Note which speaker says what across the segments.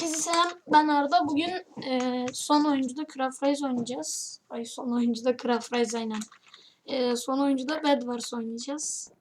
Speaker 1: Herkese selam. Ben Arda. Bugün e, son oyuncuda Craft Rise oynayacağız. Ay son oyuncuda Craft Rise aynen. E, son oyuncuda Bed Wars oynayacağız.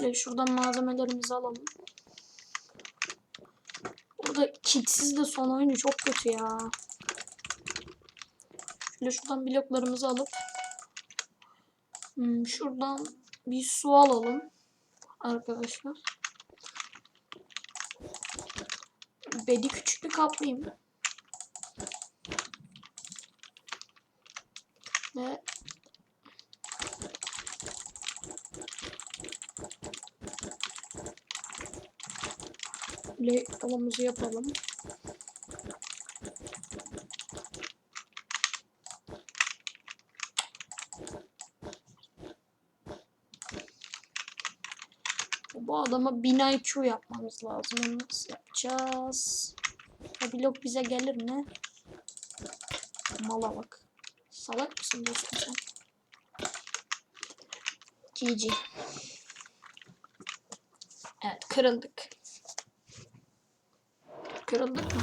Speaker 1: Böyle şuradan malzemelerimizi alalım. Burada kitsiz de son oyuncu çok kötü ya. Şöyle şuradan bloklarımızı alıp hmm, şuradan bir su alalım arkadaşlar. Bedi küçük bir kaplayayım. Ve yolumuzu yapalım. Bu adama 1000 IQ yapmamız lazım. Nasıl yapacağız? O blok bize gelir mi? Mala bak. Salak mısın dostum sen? GG. Evet kırıldık. Kırıldık mı?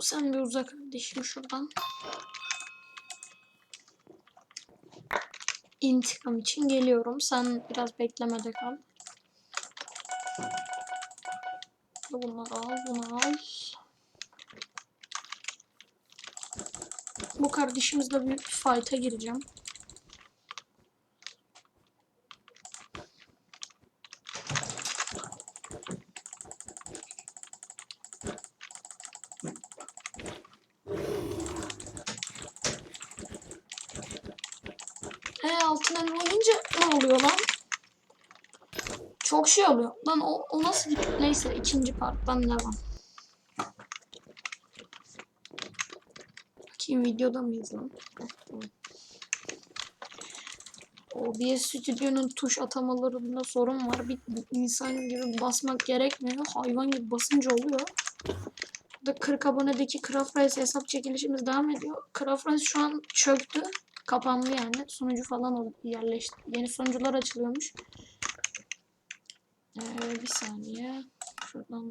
Speaker 1: Sen bir uzak kardeşim şuradan. İntikam için geliyorum. Sen biraz beklemede kal. Bunları al, bunu al. Bu kardeşimizle büyük bir fight'a gireceğim. E altın elma olunca ne oluyor lan? Çok şey oluyor. Lan o, o nasıl gitti? Neyse ikinci parttan devam. Bakayım videoda mıyız lan? OBS Stüdyo'nun tuş atamalarında sorun var. Bir, bir insan gibi basmak gerekmiyor. Hayvan gibi basınca oluyor. Burada 40 abonedeki Craft Rise hesap çekilişimiz devam ediyor. Craft şu an çöktü. Kapandı yani. Sunucu falan yerleşti. Yeni sunucular açılıyormuş. Ee, bir saniye. Şuradan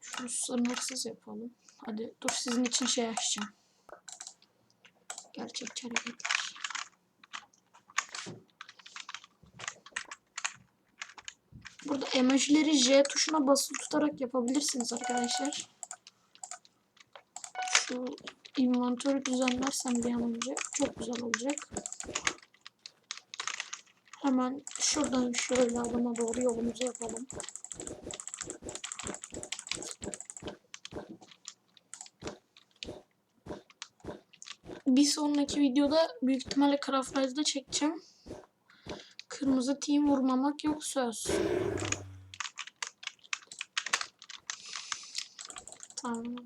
Speaker 1: şunu sınırsız yapalım. Hadi dur sizin için şey açacağım. Gerçekçi hareketler. Burada emojileri J tuşuna basılı tutarak yapabilirsiniz arkadaşlar. Şu inventörü düzenlersem bir an önce çok güzel olacak. Hemen şuradan şöyle adama doğru yolumuzu yapalım. Bir sonraki videoda büyük ihtimalle Craft çekeceğim. Kırmızı team vurmamak yok söz. Tamam.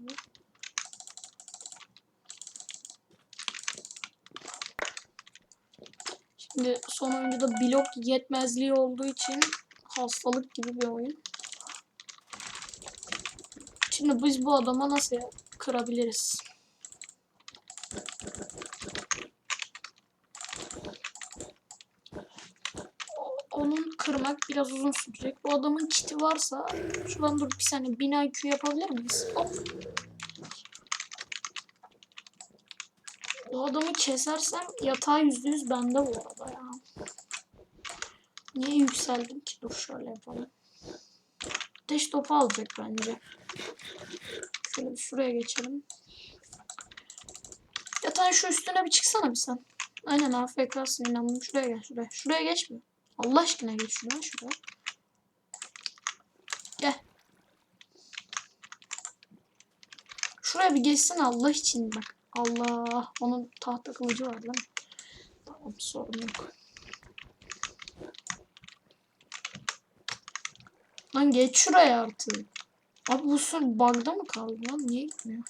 Speaker 1: Şimdi son oyuncuda blok yetmezliği olduğu için hastalık gibi bir oyun. Şimdi biz bu adama nasıl kırabiliriz? Onun kırmak biraz uzun sürecek. Bu adamın kiti varsa şuradan dur bir saniye 1000 IQ yapabilir miyiz? Hop. O adamı kesersem yatağı yüzde yüz bende bu arada ya. Niye yükseldim ki? Dur şöyle yapalım. Ateş topu alacak bence. Şöyle şuraya geçelim. Yatağın şu üstüne bir çıksana bir sen. Aynen AFK'sın inandım. Şuraya gel şuraya. Şuraya geçme. Allah aşkına geç şuraya şuraya. Gel. Şuraya bir geçsene Allah için bak. Allah. Onun tahta kılıcı var lan. Tamam sorun yok. Lan geç şuraya artık. Abi bu sur bug'da mı kaldı lan? Niye gitmiyor?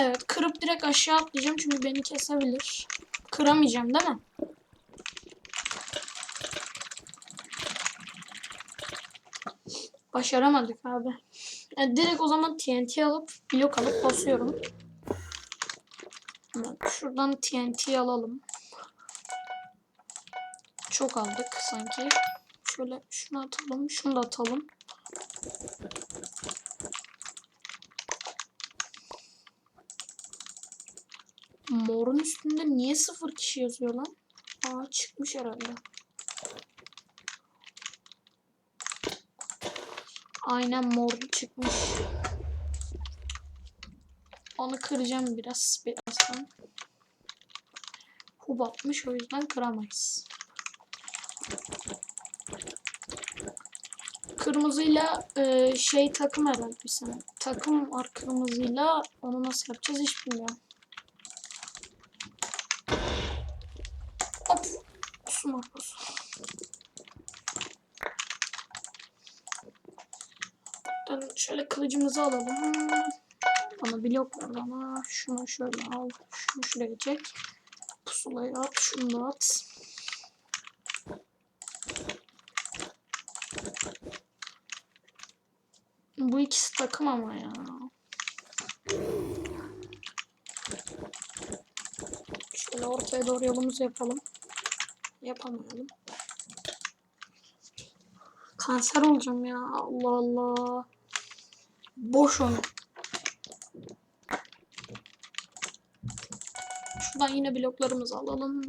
Speaker 1: Evet kırıp direkt aşağı atlayacağım çünkü beni kesebilir. Kıramayacağım değil mi? Başaramadık abi. Yani direkt o zaman TNT alıp blok alıp basıyorum. Şuradan TNT alalım. Çok aldık sanki. Şöyle şunu atalım, şunu da atalım. Morun üstünde niye sıfır kişi yazıyor lan? Aa çıkmış herhalde. Aynen mor çıkmış. Onu kıracağım biraz birazdan. Hub atmış o yüzden kıramayız. Kırmızıyla e, şey takım herhalde bir sene. Takım var kırmızıyla onu nasıl yapacağız hiç bilmiyorum. Hop. Su makrosu. Şöyle kılıcımızı alalım. Bana blok ver bana. Şunu şöyle al. Şunu şuraya çek. Pusulayı at. Şunu da at. Bu ikisi takım ama ya. Şöyle ortaya doğru yolumuzu yapalım. Yapamayalım. Kanser olacağım ya. Allah Allah. Boş onu. Şuradan yine bloklarımızı alalım.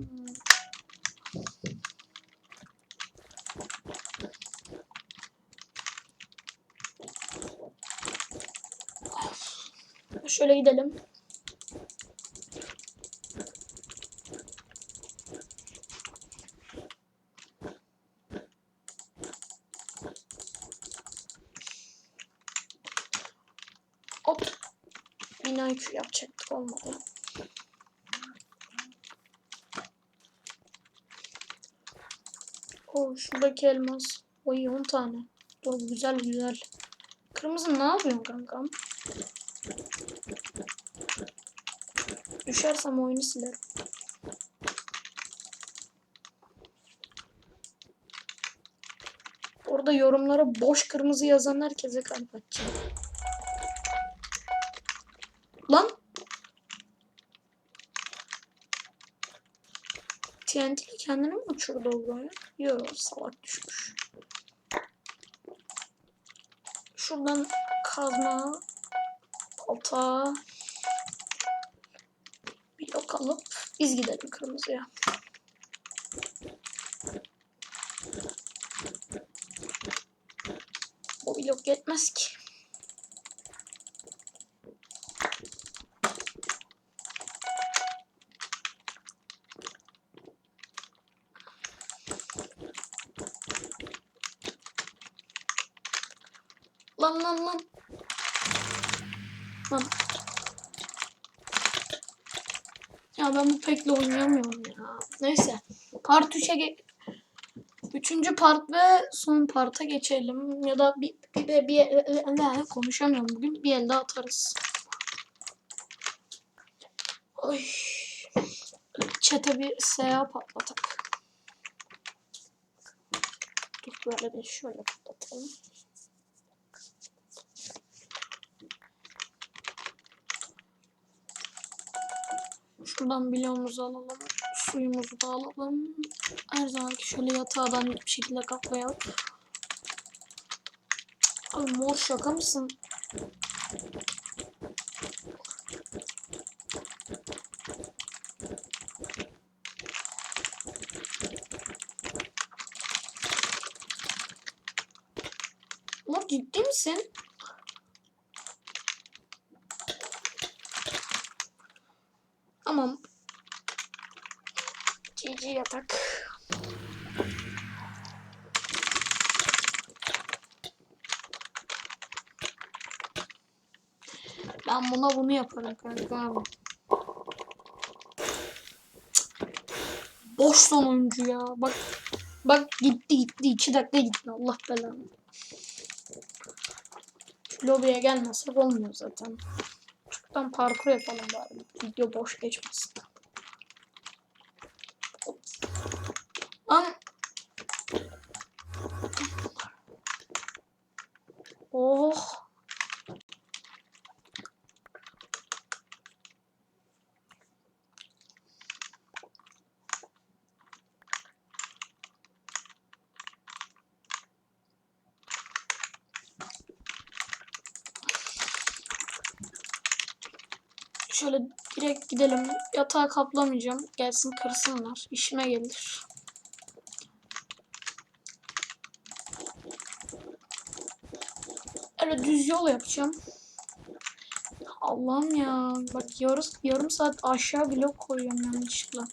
Speaker 1: Şöyle gidelim. Hop. Bina yükü yapacaktık olmadı. O şuradaki elmas. Oy 10 tane. O güzel güzel. Kırmızı ne yapıyorsun kankam? Düşersem oyunu silerim. Orada yorumlara boş kırmızı yazan herkese kalp atacağım. Lan. TNT ile kendini mi uçurdu o buraya? Yok salak düşmüş. Şuradan kazma, balta, blok alıp biz gidelim kırmızıya. O blok yetmez ki. Lan lan lan. Lan. Ya ben bu pekle oynayamıyorum ya. Neyse. Part 3'e ge Üçüncü part ve son parta geçelim. Ya da bir, bir, bir, bir, bir konuşamıyorum bugün. Bir elde atarız. Oy. Çete bir SA patlatak. Dur böyle de şöyle patlatalım. Şuradan bloğumuzu alalım. Suyumuzu da alalım. Her zamanki şöyle yatağdan bir şekilde kaplayalım. Abi mor şaka mısın? Mor ciddi misin? Tamam. GG yatak. Ben buna bunu yaparım kanka. Boş sonuncu ya. Bak bak gitti gitti. iki dakika gitti. Allah belanı. Lobiye gelmezsek olmuyor zaten. Şuradan parkur yapalım bari. Video boş geçmesin. Lan. Oh. Şöyle direkt gidelim. Yatağı kaplamayacağım. Gelsin kırsınlar. İşime gelir. Öyle düz yol yapacağım. Allah'ım ya. Bak yarım, yarım saat aşağı blok koyuyorum yanlışlıkla.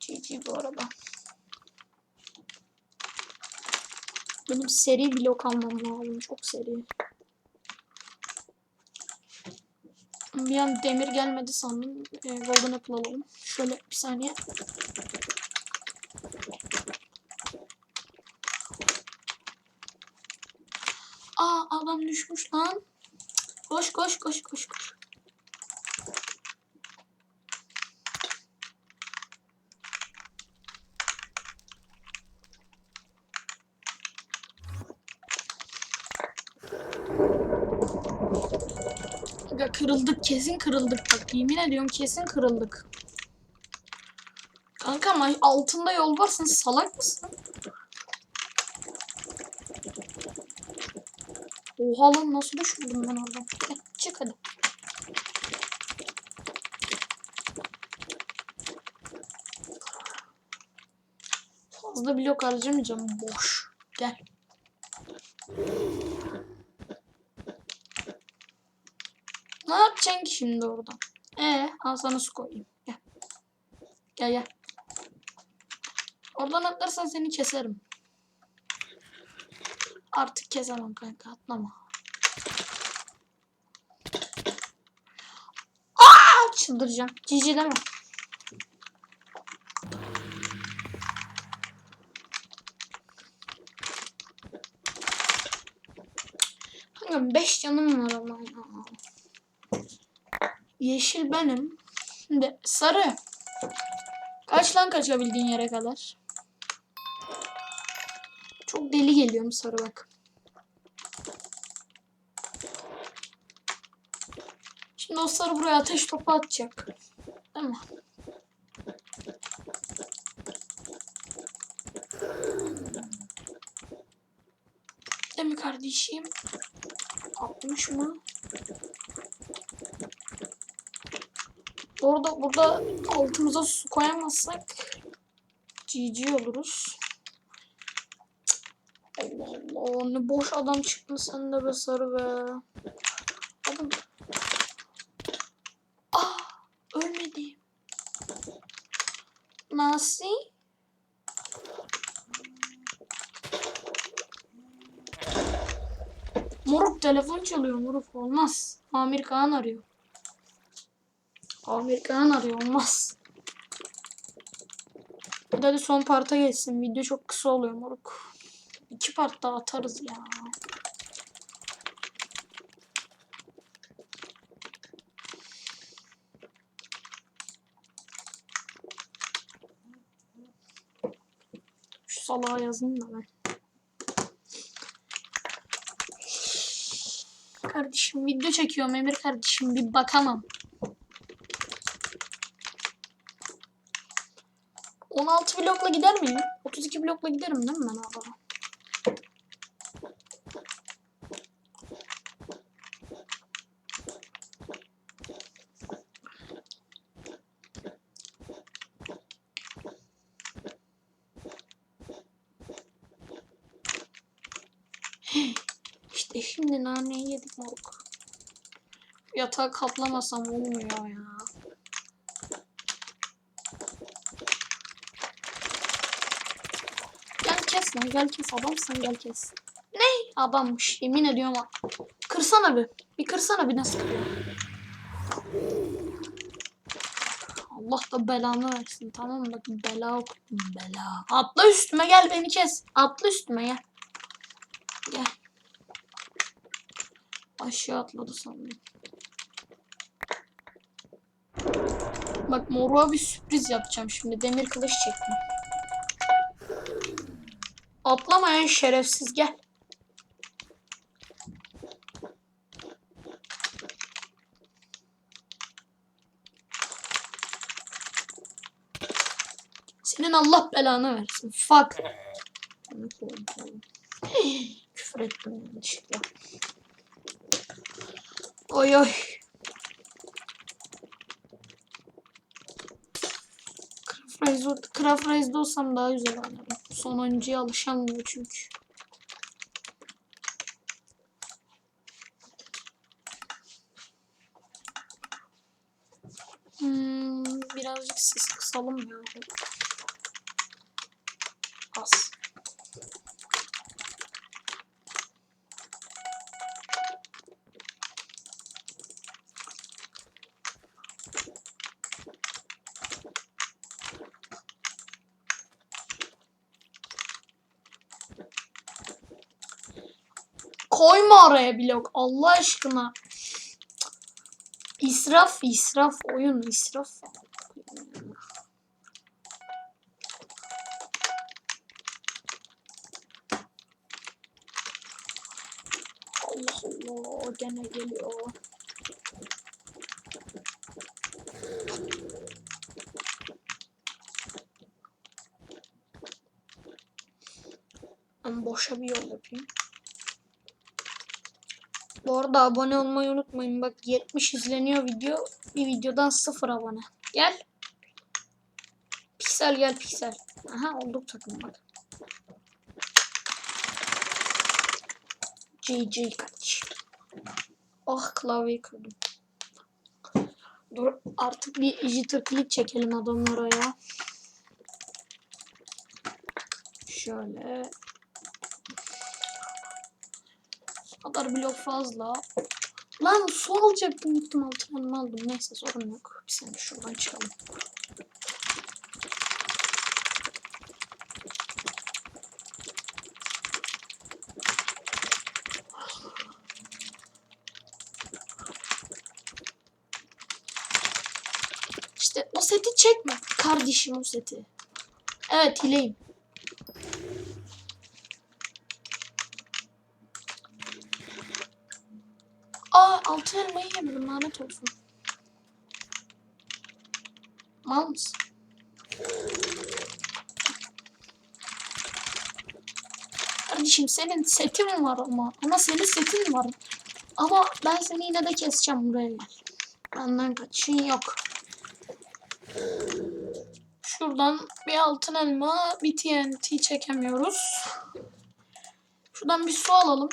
Speaker 1: GG bu arada. Benim seri blok almam lazım. Çok seri. Bir an demir gelmedi sandım. E, golden apple alalım. Şöyle bir saniye. Aa adam düşmüş lan. Koş koş koş koş koş. Kırıldık kesin kırıldık bak yemin ediyorum kesin kırıldık. Kanka ama altında yol varsın salak mısın? Oha lan nasıl düşürdüm ben oradan? Gel, çık hadi. Fazla blok harcamayacağım boş. Gel. Yapacaksın ki şimdi oradan? Ee, al sana su koyayım. Gel. Gel gel. Oradan atlarsan seni keserim. Artık kesemem kanka atlama. Aa, çıldıracağım. Cici deme. Kanka 5 canım var ama ya. Yeşil benim. Şimdi sarı. Kaç lan kaçabildiğin yere kadar? Çok deli geliyorum sarı bak. Şimdi o sarı buraya ateş topu atacak. Değil mi? Değil mi kardeşim? Atmış mı? Orada burada altımıza su koyamazsak GG oluruz. Allah Allah ne boş adam çıktın sen de be sarı be. Adam. Ah ölmedi. Nasıl? Moruk telefon çalıyor moruk olmaz. Amir Kağan arıyor. Amir Kağan arıyor olmaz. Hadi, son parta geçsin. Video çok kısa oluyor moruk. İki part daha atarız ya. Şu salağa yazayım da ben. Kardeşim video çekiyorum Emir kardeşim bir bakamam. 16 blokla gider miyim? 32 blokla giderim değil mi ben araba? İşte şimdi naneyi yedik moruk. Yatağı kaplamasam olmuyor ya. Gel kes lan gel kes adamsın gel kes. Ne? Adammış yemin ediyorum. Kırsana bir. Bir kırsana bir nasıl kırıyor. Allah da belanı versin tamam mı? Bela okuttum bela. Atla üstüme gel beni kes. Atla üstüme gel. Gel. Aşağı atladı sandım. Bak moruğa bir sürpriz yapacağım şimdi. Demir kılıç çektim. Atlamayan şerefsiz gel. Senin Allah belanı versin. Fuck. Küfür ettim. Oy oy. Craft Rise'da olsam daha güzel oynarım. Son oyuncuya alışamıyor çünkü. Koyma araya blok Allah aşkına. İsraf, israf, oyun israf. Allah Allah gene geliyor. Ben boşa bir yol yapayım. Bu arada abone olmayı unutmayın. Bak 70 izleniyor video. Bir videodan 0 abone. Gel. Piksel gel piksel. Aha olduk takım bak. GG kaç. Ah klavyeyi kırdım. Dur artık bir jitter clip çekelim adamlara ya. Şöyle. Bu kadar blok fazla. Lan su alacaktım gittim altından aldım. Neyse sorun yok. Bir saniye şuradan çıkalım. İşte o seti çekme. Kardeşim o seti. Evet hileyim. Aa altın elmayı yemedim lanet olsun. Mal mısın? Kardeşim senin setin var ama. Ama senin setin var. Ama ben seni yine de keseceğim buraya. Benden kaçın yok. Şuradan bir altın elma, bir TNT çekemiyoruz. Şuradan bir su alalım.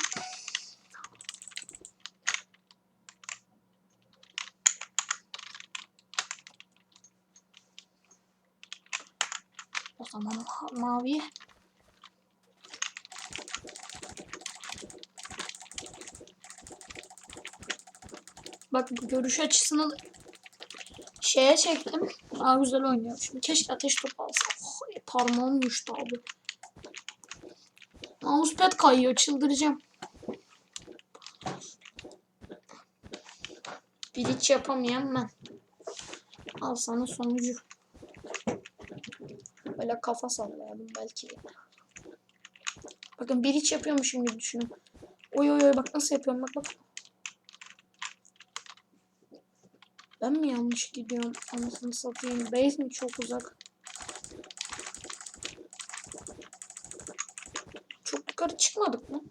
Speaker 1: Zaman ma- mavi. Bak görüş açısını şeye çektim. Daha güzel oynuyor. Şimdi keşke ateş topu alsam. Oh, e, parmağım düştü abi. Mousepad kayıyor. Çıldıracağım. Bir hiç yapamayan ben. Al sana sonucu. Böyle kafa sallayalım belki. Bakın bir hiç yapıyormuşum gibi düşünün. Oy oy oy bak nasıl yapıyorum bak bak. Ben mi yanlış gidiyorum? Anasını satayım. Base mi çok uzak? Çok yukarı çıkmadık mı?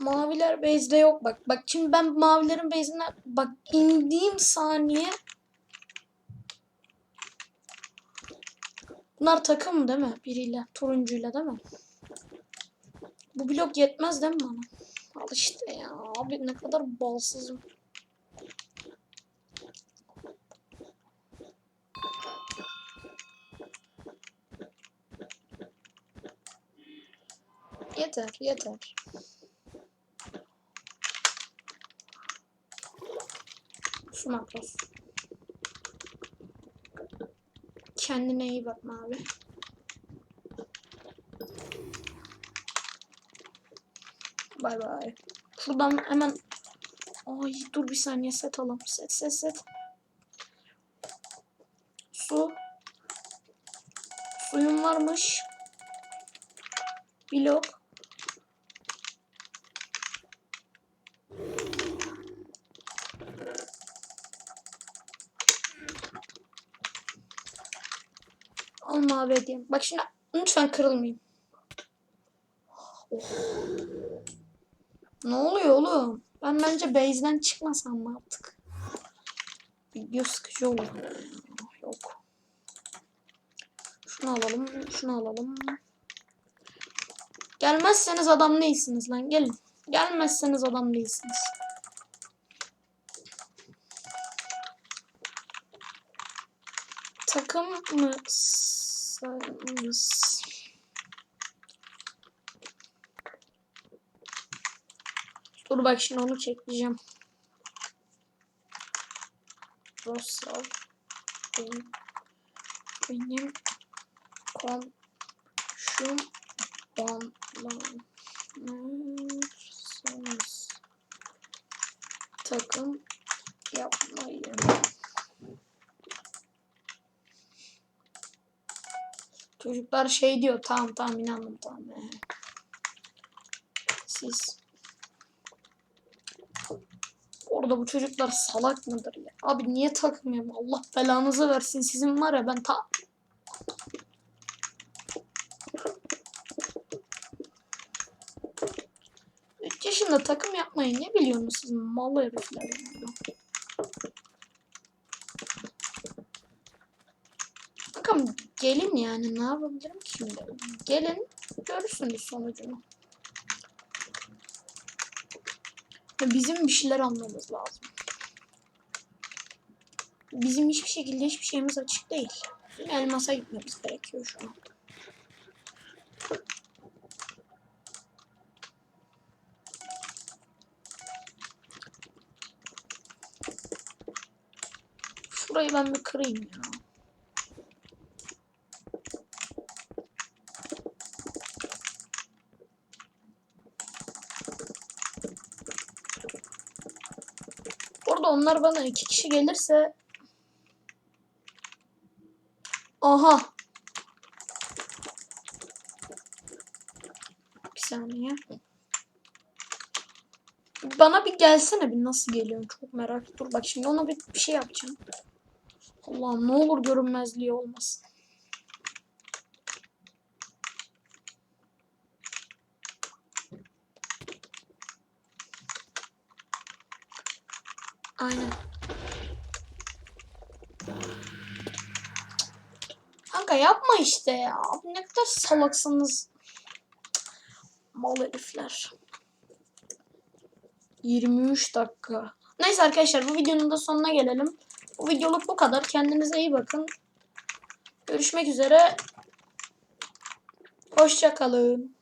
Speaker 1: Maviler base'de yok bak. Bak şimdi ben mavilerin base'inden bak indiğim saniye Bunlar takım değil mi? Biriyle, turuncuyla değil mi? Bu blok yetmez değil mi bana? Al işte ya. Abi ne kadar balsızım. Yeter, yeter. Su makros. Kendine iyi bak abi. Bay bay. Şuradan hemen Ay dur bir saniye set alalım. Set set set. Su. Suyum varmış. Blok. Al mavi hediyem. Bak şimdi lütfen kırılmayayım. Of. Ne oluyor oğlum? Ben bence base'den çıkmasam mı artık? Video sıkıcı oldu. Yok. Şunu alalım, şunu alalım. Gelmezseniz adam değilsiniz lan gelin. Gelmezseniz adam değilsiniz. Takım mısınız? Dur bak şimdi onu çekeceğim. Russell benim, benim komşum banlanırsanız takım yapmayın. Çocuklar şey diyor tamam tamam inandım tamam. Siz Orada bu çocuklar salak mıdır ya? Abi niye takmıyorum? Allah belanızı versin. Sizin var ya ben ta... Üç yaşında takım yapmayı ne biliyorsunuz siz mal herifler ya. Gelin yani ne yapabilirim ki şimdi? Gelin görürsünüz sonucunu. Bizim bir şeyler anlamamız lazım. Bizim hiçbir şekilde hiçbir şeyimiz açık değil. Elmas'a gitmemiz gerekiyor şu an. Şurayı ben bir kırayım ya. Orada onlar bana iki kişi gelirse Aha. Bir saniye. Bana bir gelsene bir nasıl geliyor çok merak dur bak şimdi ona bir, bir şey yapacağım. Allah'ım ne olur görünmezliği olmasın. Aynen. Kanka yapma işte ya. Ne kadar salaksınız. Mal herifler. 23 dakika. Neyse arkadaşlar bu videonun da sonuna gelelim. Bu videoluk bu kadar. Kendinize iyi bakın. Görüşmek üzere. Hoşça kalın.